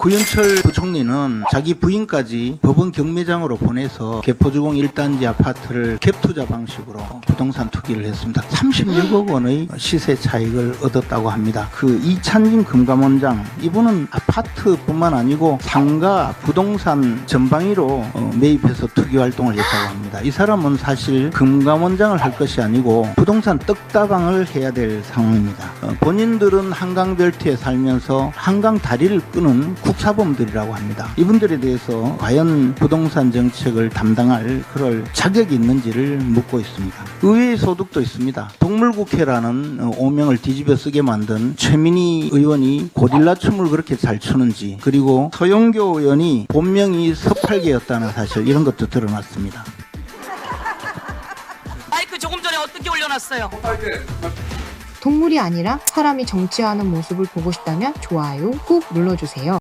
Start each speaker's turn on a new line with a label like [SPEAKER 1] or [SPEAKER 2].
[SPEAKER 1] 구현철 부총리는 자기 부인까지 법원 경매장으로 보내서 개포주공 1단지 아파트를 갭투자 방식으로 부동산 투기를 했습니다. 36억 원의 시세 차익을 얻었다고 합니다. 그 이찬진 금감원장 이분은 아파트뿐만 아니고 상가 부동산 전방위로 어, 매입해서 투기 활동을 했다고 합니다. 이 사람은 사실 금감원장을 할 것이 아니고 부동산 떡다방을 해야 될 상황입니다. 어, 본인들은 한강 벨트에 살면서 한강 다리를 끄는 국사범들이라고 합니다. 이분들에 대해서 과연 부동산 정책을 담당할 그럴 자격이 있는지를 묻고 있습니다. 의회의 소득도 있습니다. 동물국회라는 어, 오명을 뒤집어 쓰게 만든 최민희 의원이 고릴라 춤을 그렇게 잘 추는지 그리고 서영교 의원이 본명이 서팔계였다는 사실 이런 것도 드러났습니다.
[SPEAKER 2] 마이크 조금 전에 어떻게 올려놨어요?
[SPEAKER 3] 동물이 아니라 사람이 정치하는 모습을 보고 싶다면 좋아요 꾹 눌러주세요.